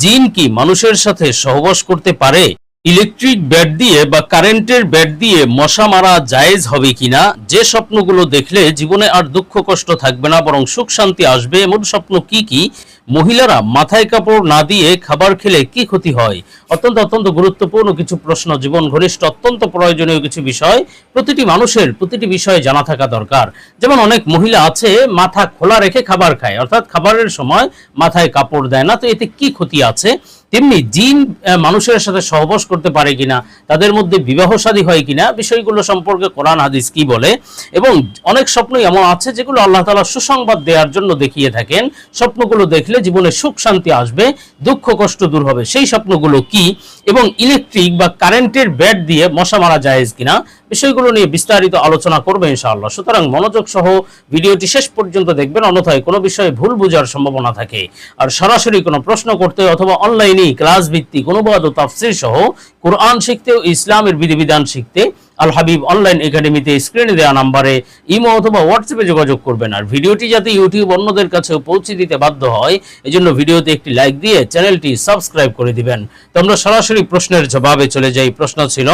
জিন কি মানুষের সাথে সহবাস করতে পারে? ইলেকট্রিক ব্যাট দিয়ে বা কারেন্টের ব্যাট দিয়ে মশা মারা জায়েজ হবে কিনা, যে স্বপ্নগুলো দেখলে জীবনে আর দুঃখ কষ্ট থাকবে না, বরং সুখ শান্তি আসবে, এমন স্বপ্ন কি কি? মহিলারা মাথায় কাপড় না দিয়ে খাবার খেলে কি ক্ষতি হয়? অত্যন্ত অত্যন্ত গুরুত্বপূর্ণ কিছু প্রশ্ন, জীবন ঘনিষ্ঠ, অত্যন্ত প্রয়োজনীয় কিছু বিষয়, প্রতিটি মানুষের প্রতিটি বিষয়ে জানা থাকা দরকার। যেমন অনেক মহিলা আছে, মাথা খোলা রেখে খাবার খায়, অর্থাৎ খাবারের সময় মাথায় কাপড় দেয় না, তো এতে কি ক্ষতি আছে? তেমনি জিন মানুষের সাথে সহবাস করতে পারে কিনা, তাদের মধ্যে বিবাহ শাদী হয় কিনা, বিষয়গুলো সম্পর্কে কোরআন, হাদিস কি বলে, এবং অনেক স্বপ্নই এমন আছে যেগুলো আল্লাহ তাআলা সুসংবাদ দেওয়ার জন্য দেখিয়ে থাকেন। স্বপ্নগুলো দেখলে জীবনে সুখ, শান্তি আসবে, দুঃখ, কষ্ট দূর হবে। সেই স্বপ্নগুলো কি? এবং ইলেকট্রিক বা কারেন্টের ব্যাট দিয়ে মশা মারা জায়েজ কিনা? বিষয়গুলো নিয়ে বিস্তারিত আলোচনা করবে ইনশাআল্লাহ। সুতরাং মনোযোগ সহ ভিডিওটি শেষ পর্যন্ত দেখবেন, অন্যথায় কোনো বিষয়ে ভুল বোঝার সম্ভাবনা থাকে। আর সরাসরি কোনো প্রশ্ন করতে অথবা অনলাইনে ক্লাস ভিত্তিক অনুবাদ ও তাফসির সহ কোরআন শিখতে ও ইসলামের বিধিবিধান শিখতে আল হাবিব অনলাইন একাডেমিতে স্ক্রিনে দেওয়া নাম্বারে ইমো অথবা হোয়াটসঅ্যাপে যোগাযোগ করবেন। আর ভিডিওটি যাতে ইউটিউব অন্যদের কাছেও পৌঁছে দিতে বাধ্য হয়, এজন্য ভিডিওতে একটি লাইক দিয়ে চ্যানেলটি সাবস্ক্রাইব করে দিবেন। তো আমরা সরাসরি প্রশ্নের জবাবে চলে যাই। প্রশ্ন ছিল,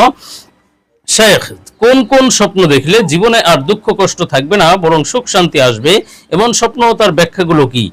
শেখ, কোন কোন স্বপ্ন দেখলে জীবনে আর দুঃখ কষ্ট থাকবে না, বরং সুখ শান্তি আসবে? এমন স্বপ্ন তার ব্যাখ্যাগুলো কি?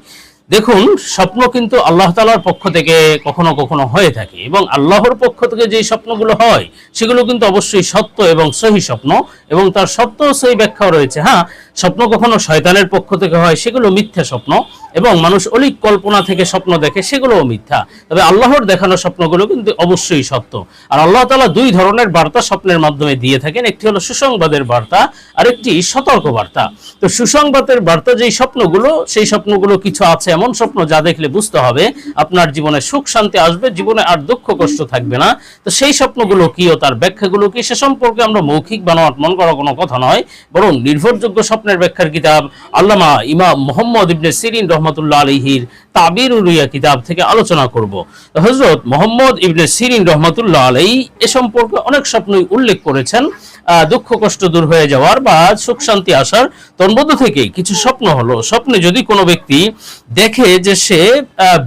দেখুন, স্বপ্ন কিন্তু আল্লাহ তালার পক্ষ থেকে কখনো কখনো হয়ে থাকে এবং আল্লাহর পক্ষ থেকে যে স্বপ্নগুলো হয়, সেগুলো কিন্তু অবশ্যই সত্য এবং সহি স্বপ্ন এবং তার সত্য সেই ব্যাখ্যাও রয়েছে। হ্যাঁ স্বপ্ন কখনো শয়তানের পক্ষ থেকে হয়, সেগুলো মিথ্যা স্বপ্ন। এবং মানুষ অলিক কল্পনা থেকে স্বপ্ন দেখে, সেগুলোও মিথ্যা। তবে আল্লাহর দেখানো স্বপ্নগুলো কিন্তু অবশ্যই সত্য। আর আল্লাহ তালা দুই ধরনের বার্তা স্বপ্নের মাধ্যমে দিয়ে থাকেন। একটি হলো সুসংবাদের বার্তা আর একটি সতর্ক বার্তা তো সুসংবাদের বার্তা যেই স্বপ্নগুলো, সেই স্বপ্নগুলো কিছু আছে, এমন স্বপ্ন যা দেখলে বুঝতে হবে, আপনার জীবনে সুখ, শান্তি আসবে, জীবনে আর দুঃখ, কষ্ট থাকবে না। তো সেই স্বপ্নগুলো কি ও তার ব্যাখ্যাগুলো কি, সে সম্পর্কে আমরা মৌখিক বানোয়াট মন করা কোনো কথা নয়, বরং নির্ভরযোগ্য স্বপ্নের ব্যাখ্যার কিতাব আল্লামা ইমাম মোহাম্মদ ইবনে সিরিন রহমতুল্লাহ আলহির তাবির উরিয়া কিতাব থেকে আলোচনা করব। হজরত মোহাম্মদ ইবনে সিরিন রহমতুল্লাহ আলাই এ সম্পর্কে অনেক স্বপ্নই উল্লেখ করেছেন। দুঃখ, কষ্ট দূর হয়ে যাওয়ার বা সুখ, শান্তি আসার তন্মধ্য থেকে কিছু স্বপ্ন হলো। স্বপ্নে যদি কোনো ব্যক্তি দেখে যে সে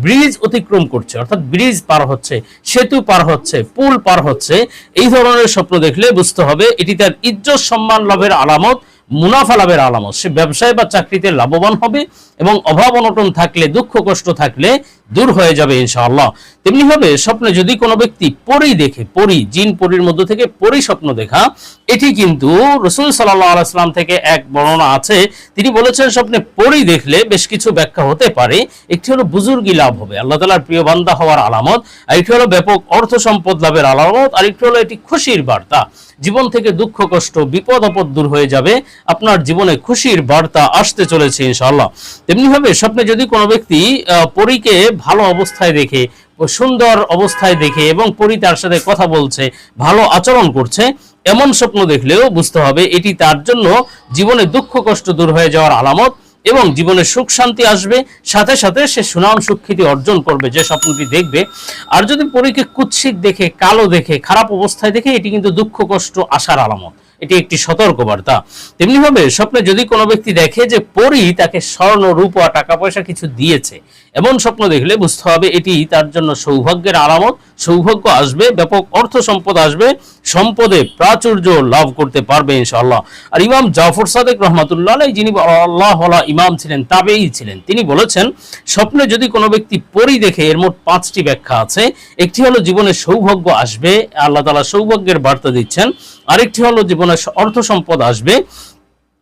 ব্রিজ অতিক্রম করছে, অর্থাৎ ব্রিজ পার হচ্ছে, সেতু পার হচ্ছে, পুল পার হচ্ছে, এই ধরনের স্বপ্ন দেখলে বুঝতে হবে এটি তার ইজ্জত, সম্মান, লাভের আলামত মুনাফা লাভের আলামত। সে ব্যবসায় বা চাকরিতে লাভবান হবে এবং অভাব অনটন থাকলে, দুঃখ কষ্ট থাকলে দূর হয়ে যাবে ইনশাআল্লাহ। তেমনি ভাবে স্বপ্নে যদি কোনো ব্যক্তি পরি দেখে, পরি, জিন পরির মধ্য থেকে পরি স্বপ্ন দেখা, এটি কিন্তু রসুল সাল্লাহ আলাইসলাম থেকে এক বর্ণনা আছে। তিনি বলেছেন, স্বপ্নে পরি দেখলে বেশ কিছু ব্যাখ্যা হতে পারে। একটি হলো বুজুর্গি লাভ হবে, আল্লাহ তালার প্রিয় বান্দা হওয়ার আলামত। আর একটি হলো ব্যাপক অর্থ সম্পদ লাভের আলামত। আর একটি হলো এটি খুশির বার্তা। জীবন থেকে দুঃখ, কষ্ট, বিপদ, আপদ দূর হয়ে যাবে। আপনার জীবনে খুশির বার্তা আসতে চলেছে ইনশাআল্লাহ। তেমনি ভাবে স্বপ্নে যদি কোনো ব্যক্তি পরীকে ভালো অবস্থায় দেখে, সুন্দর অবস্থায় দেখে এবং পরি তার সাথে কথা বলছে, ভালো আচরণ করছে, এমন স্বপ্ন দেখলেও বুঝতে হবে এটি তার জন্য জীবনে দুঃখ, কষ্ট দূর হয়ে যাওয়ার আলামত। এবং জীবনে সুখ, শান্তি আসবে। সাথে সাথে সে সুনাম, সুখ্যাতি অর্জন করবে, যে স্বপ্নটি দেখবে। আর যদি পরীকে কুৎসিক দেখে, কালো দেখে, খারাপ অবস্থায় দেখে, এটি কিন্তু দুঃখ, কষ্ট আসার আলামত। এটি একটি সতর্ক বার্তা তেমনি ভাবে স্বপ্নে যদি কোনো ব্যক্তি দেখে যে পরি তাকে স্বর্ণ, রূপা টাকা পয়সা কিছু দিয়েছে, এমন স্বপ্ন দেখলে বুঝতে হবে এটি তার জন্য সৌভাগ্যের আলামত। সৌভাগ্য আসবে, ব্যাপক অর্থ সম্পদ আসবে, সম্পদে প্রাচুর্য লাভ করতে পারবে ইনশাআল্লাহ। আর ইমাম জাফর সাদেক রহমাতুল্লাহ যিনি আল্লাহ ইমাম ছিলেন, তাবেই ছিলেন। তিনি বলেছেন, স্বপ্নে যদি কোনো ব্যক্তি পরি দেখে, এর মোট পাঁচটি ব্যাখ্যা আছে। একটি হলো, জীবনে সৌভাগ্য আসবে, আল্লাহ তালা সৌভাগ্যের বার্তা দিচ্ছেন আরেকটি হলো জীবনে অর্থ সম্পদ আসবে।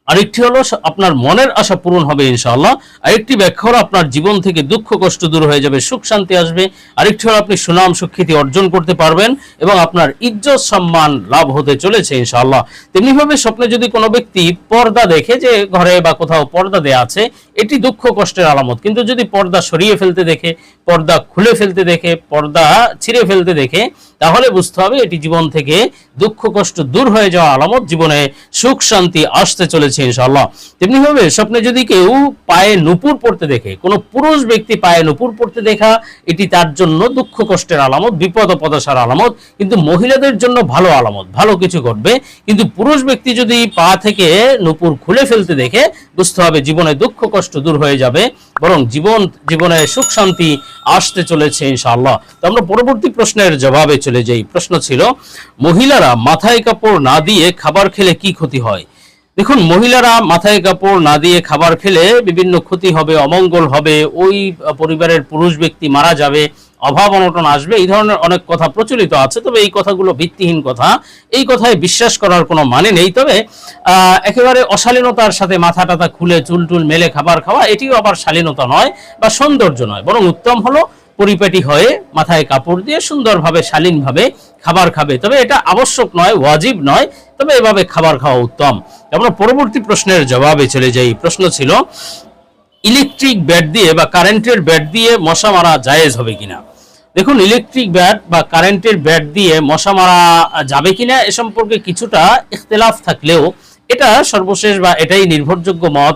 আরেকটি হলো আপনার মনের আশা পূরণ হবে ইনশাআল্লাহ। আরেকটি ব্যাখ্যা হলো আপনার জীবন থেকে দুঃখ, কষ্ট দূর হয়ে যাবে, সুখ, শান্তি আসবে। আরেকটি হলো আপনি সুনাম, সুখ্যাতি অর্জন করতে পারবেন এবং আপনার ইজ্জত, সম্মান লাভ হতে চলেছে ইনশাআল্লাহ। তেমনিভাবে স্বপ্নে যদি কোনো ব্যক্তি পর্দা দেখে যে ঘরে বা কোথাও পর্দা দেয়া আছে এটি দুঃখ কষ্টের আলামত। কিন্তু যদি পর্দা সরিয়ে ফেলতে দেখে, পর্দা খুলে ফেলতে দেখে, পর্দা ছিঁড়ে ফেলতে দেখে, তাহলে বুঝতে হবে এটি জীবন থেকে দুঃখ কষ্ট দূর হয়ে যাওয়া আলামত। জীবনে সুখ, শান্তি আসতে চলেছে ইনশাআল্লাহ। তেমনি ভাবে স্বপ্নে যদি কেউ পায়ে নুপুর পড়তে দেখে, কোনো পুরুষ ব্যক্তি পায়ে নুপুর পড়তে দেখা, এটি তার জন্য দুঃখ কষ্টের আলামত, বিপদ পদাসার আলামত। কিন্তু মহিলাদের জন্য ভালো আলামত, ভালো কিছু ঘটবে। কিন্তু পুরুষ ব্যক্তি যদি পা থেকে নুপুর খুলে ফেলতে দেখে, বুঝতে হবে জীবনে দুঃখ কষ্ট কষ্ট দূর হয়ে যাবে, বরং জীবন, জীবনে সুখ শান্তি আসতে চলেছে ইনশাআল্লাহ। তো আমরা পরবর্তী প্রশ্নের জবাবে চলে যাই। প্রশ্ন ছিল, মহিলারা মাথায় কাপড় না দিয়ে খাবার খেলে কি ক্ষতি হয়? দেখুন, মহিলারা মাথায় কাপড় না দিয়ে খাবার খেলে বিভিন্ন ক্ষতি হবে, অমঙ্গল হবে, ওই পরিবারের পুরুষ ব্যক্তি মারা যাবে অভাব অনটন আসবে, এই ধরনের অনেক কথা প্রচলিত আছে, তবে এই কথাগুলো ভিত্তিহীন কথা। এই কথায় বিশ্বাস করার কোনো মানে নেই, তবে একেবারে অশালীনতার সাথে মাথা টাথা খুলে চুল টুল মেলে খাবার খাওয়া, এটিও আবার শালীনতা নয় বা সৌন্দর্য নয়, বরং উত্তম হলো পরিপাটি হয়ে মাথায় কাপড় দিয়ে সুন্দরভাবে, শালীনভাবে খাবার খাবে। তবে এটা আবশ্যক নয়, ওয়াজিব নয়, তবে এভাবে খাবার খাওয়া উত্তম। আমরা পরবর্তী প্রশ্নের জবাবে চলে যাই। প্রশ্ন ছিল, ইলেকট্রিক ব্যাট দিয়ে বা কারেন্টের ব্যাট দিয়ে মশা মারা জায়েজ হবে কিনা? দেখুন ইলেকট্রিক ব্যাট বা কারেন্টের ব্যাট দিয়ে মশা মারা যাবে কিনা এ সম্পর্কে কিছুটা ইখতলাফ থাকলেও এটা সর্বশেষ বা এটাই নির্ভরযোগ্য মত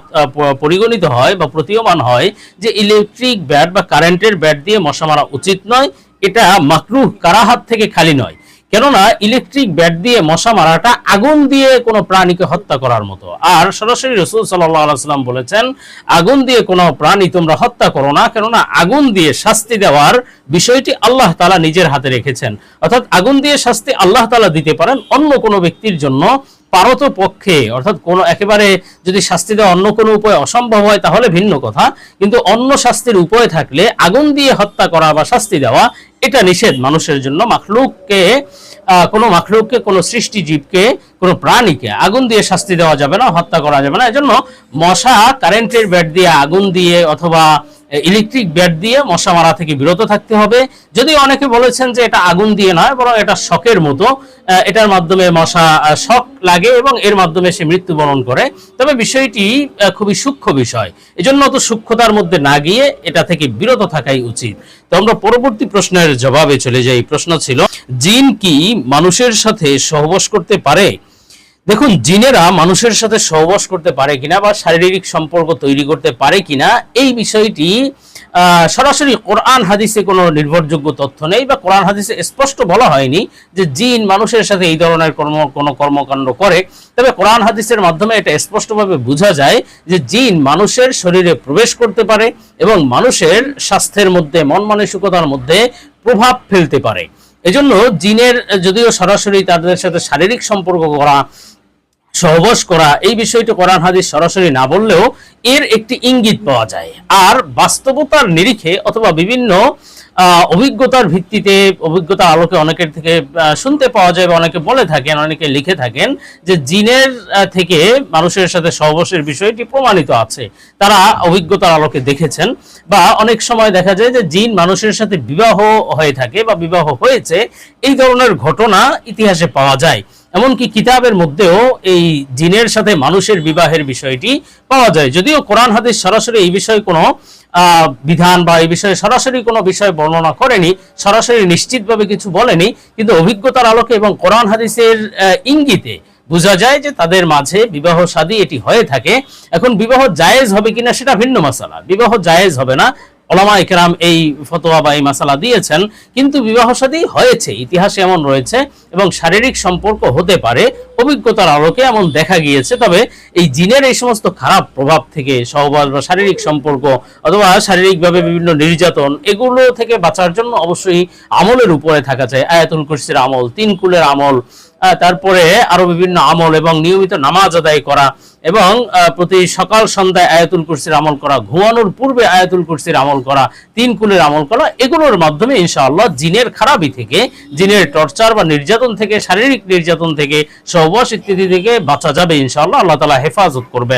পরিগণিত হয় বা প্রতীয়মান হয় যে ইলেকট্রিক ব্যাট বা কারেন্টের ব্যাট দিয়ে মশা মারা উচিত নয়, এটা মাকরুহ কারাহাত থেকে খালি নয়। কেননা ইলেকট্রিক ব্যাট দিয়ে মশা মারাটা আগুন দিয়ে কোনো প্রাণীকে হত্যা করার মতো। আর সরাসরি রসুল সাল্লাম বলেছেন, আগুন দিয়ে কোনো প্রাণী তোমরা হত্যা করো না, কেননা আগুন দিয়ে শাস্তি দেওয়ার বিষয়টি আল্লাহ তালা নিজের হাতে রেখেছেন। অর্থাৎ আগুন দিয়ে শাস্তি আল্লাহ তালা দিতে পারেন অন্য কোনো ব্যক্তির জন্য পারত পক্ষে অর্থাৎ কোনো একেবারে যদি শাস্তি দেওয়া অন্য কোনো উপায় অসম্ভব হয়, তাহলে ভিন্ন কথা। কিন্তু অন্য শাস্তির উপায় থাকলে আগুন দিয়ে হত্যা করা বা শাস্তি দেওয়া, এটা নিষেধ মানুষের জন্য। মাখলুককে কোনো মাখলুককে, কোনো সৃষ্টি জীবকে কোনো প্রাণীকে আগুন দিয়ে শাস্তি দেওয়া যাবে না, হত্যা করা যাবে না। এজন্য মশা, কারেন্টের ব্যাট দিয়ে আগুন দিয়ে অথবা ইলেকট্রিক ব্যাট দিয়ে মশা মারা থেকে বিরত থাকতে হবে। যদি অনেকে বলেছেন যে এটা আগুন দিয়ে নয়, বরং এটা শখের মতো। এটার মাধ্যমে মশা শক লাগে এবং এর মাধ্যমে সে মৃত্যুবরণ করে। তবে বিষয়টি খুবই সূক্ষ্ম বিষয়। এজন্য তো সূক্ষ্মতার মধ্যে না গিয়ে এটা থেকে বিরত থাকাই উচিত। তো আমরা পরবর্তী প্রশ্নের জবাবে চলে যাই। প্রশ্ন ছিল, জিন কি মানুষের সাথে সহবাস করতে পারে? দেখুন, জিনেরা মানুষের সাথে সহবাস করতে পারে কিনা বা শারীরিক সম্পর্ক তৈরি করতে পারে কিনা, এই বিষয়টি সরাসরি কোরআন হাদিসে কোনো নির্ভরযোগ্য তথ্য নেই বা কোরআন হাদিসে স্পষ্ট বলা হয়নি যে জিন মানুষের সাথে এই ধরনের কর্ম, কোনো কর্মকাণ্ড করে। তবে কোরআন হাদিসের মাধ্যমে এটা স্পষ্টভাবে বোঝা যায় যে জিন মানুষের শরীরে প্রবেশ করতে পারে এবং মানুষের স্বাস্থ্যের মধ্যে, মন মানসিকতার মধ্যে প্রভাব ফেলতে পারে। এজন্য জিনের, যদিও সরাসরি তাদের সাথে শারীরিক সম্পর্ক করা সহবাস করা, এই বিষয়টি কোরআন হাদিস সরাসরি না বললেও এর একটি ইঙ্গিত পাওয়া যায়। আর বাস্তবতার নিরিখে অথবা বিভিন্ন অভিজ্ঞতার ভিত্তিতে, অভিজ্ঞতা আলোকে অনেকের থেকে শুনতে পাওয়া যায় বা অনেকে বলে থাকেন, অনেকে লিখে থাকেন যে জিনের থেকে মানুষের সাথে সহবাসের বিষয়টি প্রমাণিত আছে। তারা অভিজ্ঞতার আলোকে দেখেছেন বা অনেক সময় দেখা যায় যে জিন মানুষের সাথে বিবাহ হয়ে থাকে বা বিবাহ হয়েছে, এই ধরনের ঘটনা ইতিহাসে পাওয়া যায়। এমনকি কিতাবের মধ্যেও এই জিনের সাথে মানুষের বিবাহের বিষয়টি পাওয়া যায়। যদিও কোরআন হাদিস সরাসরি এই বিষয়ে কোনো বিধান বা এই বিষয়ে সরাসরি কোনো বিষয় বর্ণনা করেনি, সরাসরি নিশ্চিতভাবে কিছু বলেনি, কিন্তু অভিজ্ঞতার আলোকে এবং কোরআন হাদিসের ইঙ্গিতে বোঝা যায় যে তাদের মাঝে বিবাহ শাদী এটি হয়ে থাকে। এখন বিবাহ জায়েজ হবে কিনা সেটা ভিন্ন মাসালা বিবাহ জায়েজ হবে না ওলামা একরাম এই ফতোয়া বা এই মাসালা দিয়েছেন, কিন্তু বিবাহ সাদী হয়েছে, ইতিহাসে এমন রয়েছে এবং শারীরিক সম্পর্ক হতে পারে, অভিজ্ঞতার আলোকে এমন দেখা গিয়েছে, তবে এই জিনের এই সমস্ত খারাপ প্রভাব থেকে সহবাস বা শারীরিক সম্পর্ক অথবা শারীরিকভাবে বিভিন্ন নির্যাতন, এগুলো থেকে বাঁচার জন্য অবশ্যই আমলের উপরে থাকা চাই। আয়াতুল কুরসির আমল, তিন কুলের আমল তারপরে আরও বিভিন্ন আমল এবং নিয়মিত নামাজ আদায় করা এবং প্রতি সকাল সন্ধ্যায় আয়াতুল কুরসির আমল করা, ঘুমানোর পূর্বে আয়াতুল কুরসির আমল করা, তিন কুলের আমল করা, এগুলোর মাধ্যমে ইনশাআল্লাহ জিনের খারাপি থেকে, জিনের টর্চার বা নির্যাতন থেকে, শারীরিক নির্যাতন থেকে সহবাস ইত্যাদি থেকে বাঁচা যাবে ইনশাআল্লাহ, আল্লাহ তালা হেফাজত করবেন।